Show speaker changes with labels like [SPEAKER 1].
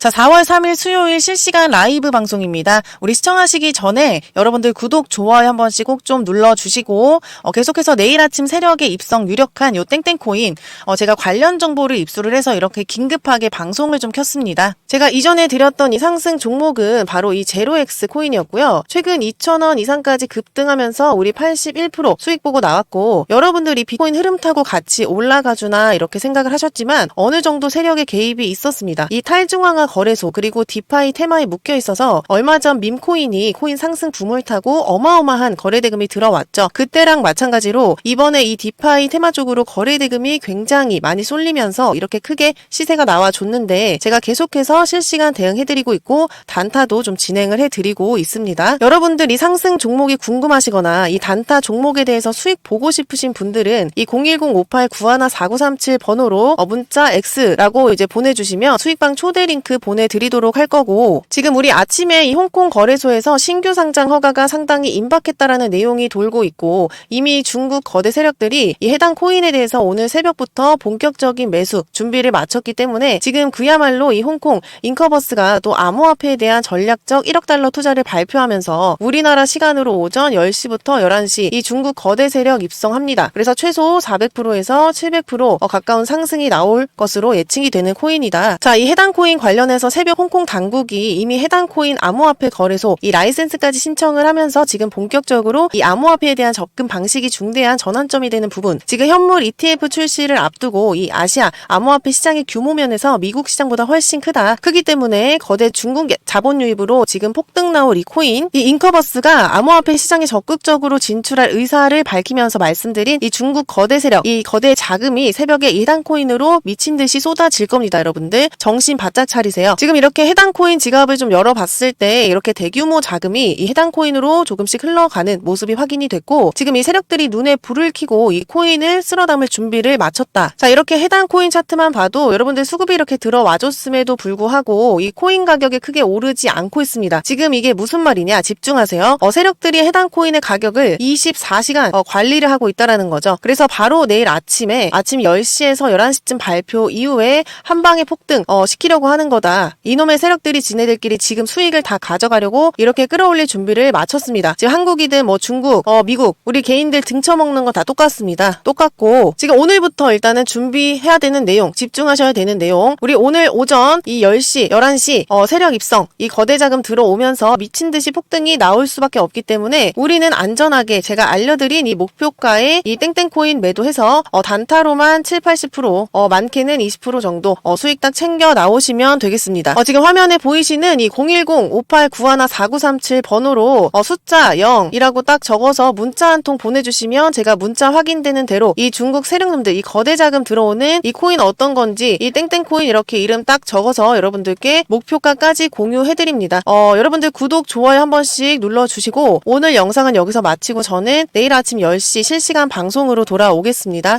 [SPEAKER 1] 자, 4월 3일 수요일 실시간 라이브 방송입니다. 우리 시청하시기 전에 여러분들 구독, 좋아요 한 번씩 꼭 좀 눌러주시고, 어, 계속해서 내일 아침 세력에 입성 유력한 요 땡땡코인, 어, 제가 관련 정보를 입수를 해서 이렇게 긴급하게 방송을 좀 켰습니다. 제가 이전에 드렸던 이 상승 종목은 바로 이 제로엑스 코인이었고요. 최근 2,000원 이상까지 급등하면서 우리 81% 수익 보고 나왔고, 여러분들이 비트코인 흐름 타고 같이 올라가주나 이렇게 생각을 하셨지만, 어느 정도 세력의 개입이 있었습니다. 이 탈중앙화 거래소 그리고 디파이 테마에 묶여 있어서 얼마 전 밈코인이 코인 상승 붐을 타고 어마어마한 거래 대금이 들어왔죠. 그때랑 마찬가지로 이번에 이 디파이 테마 쪽으로 거래 대금이 굉장히 많이 쏠리면서 이렇게 크게 시세가 나와줬는데 제가 계속해서 실시간 대응해드리고 있고 단타도 좀 진행을 해드리고 있습니다. 여러분들 이 상승 종목이 궁금하시거나 이 단타 종목에 대해서 수익 보고 싶으신 분들은 이 010-5891-4937 번호로 어, 문자 X라고 이제 보내주시면 수익방 초대 링크 보내드리도록 할 거고 지금 우리 아침에 이 홍콩 거래소에서 신규 상장 허가가 상당히 임박했다라는 내용이 돌고 있고 이미 중국 거대 세력들이 이 해당 코인에 대해서 오늘 새벽부터 본격적인 매수 준비를 마쳤기 때문에 지금 그야말로 이 홍콩 인커버스가 또 암호화폐에 대한 전략적 1억 달러 투자를 발표하면서 우리나라 시간으로 오전 10시부터 11시 이 중국 거대 세력 입성합니다. 그래서 최소 400%에서 700% 어, 가까운 상승이 나올 것으로 예측이 되는 코인이다. 자, 이 해당 코인 관련 해서 새벽 홍콩 당국이 이미 해당 코인 암호화폐 거래소 이 라이센스까지 신청을 하면서 지금 본격적으로 이 암호화폐에 대한 접근 방식이 중대한 전환점이 되는 부분. 지금 현물 ETF 출시를 앞두고 이 아시아 암호화폐 시장의 규모 면에서 미국 시장보다 훨씬 크다. 크기 때문에 거대 중국 자본 유입으로 지금 폭등 나올 이 코인 이 인커버스가 암호화폐 시장에 적극적으로 진출할 의사를 밝히면서 말씀드린 이 중국 거대 세력 이 거대 자금이 새벽에 이 해당 코인으로 미친 듯이 쏟아질 겁니다, 여러분들. 정신 바짝 차리세요. 지금 이렇게 해당 코인 지갑을 좀 열어봤을 때 이렇게 대규모 자금이 이 해당 코인으로 조금씩 흘러가는 모습이 확인이 됐고 지금 이 세력들이 눈에 불을 켜고 이 코인을 쓸어 담을 준비를 마쳤다. 자 이렇게 해당 코인 차트만 봐도 여러분들 수급이 이렇게 들어와줬음에도 불구하고 이 코인 가격이 크게 오르지 않고 있습니다. 지금 이게 무슨 말이냐 집중하세요. 어, 세력들이 해당 코인의 가격을 24시간 어, 관리를 하고 있다라는 거죠. 그래서 바로 내일 아침에 아침 10시에서 11시쯤 발표 이후에 한 방에 폭등 어, 시키려고 하는 거다. 이놈의 세력들이 지네들끼리 지금 수익을 다 가져가려고 이렇게 끌어올릴 준비를 마쳤습니다. 지금 한국이든 뭐 중국, 어, 미국 우리 개인들 등쳐먹는 거 다 똑같습니다. 똑같고 지금 오늘부터 일단은 준비해야 되는 내용 집중하셔야 되는 내용 우리 오늘 오전 이 10시, 11시 어, 세력 입성 이 거대 자금 들어오면서 미친 듯이 폭등이 나올 수밖에 없기 때문에 우리는 안전하게 제가 알려드린 이 목표가의 이 땡땡코인 매도해서 어, 단타로만 7, 80% 어, 많게는 20% 정도 어, 수익 딱 챙겨 나오시면 되겠 습니다. 어, 지금 화면에 보이시는 이 010-5891-4937 번호로 어, 숫자 0이라고 딱 적어서 문자 한 통 보내주시면 제가 문자 확인되는 대로 이 중국 세력놈들 이 거대 자금 들어오는 이 코인 어떤 건지 이 땡땡코인 이렇게 이름 딱 적어서 여러분들께 목표가까지 공유해드립니다. 어, 여러분들 구독, 좋아요 한 번씩 눌러주시고 오늘 영상은 여기서 마치고 저는 내일 아침 10시 실시간 방송으로 돌아오겠습니다.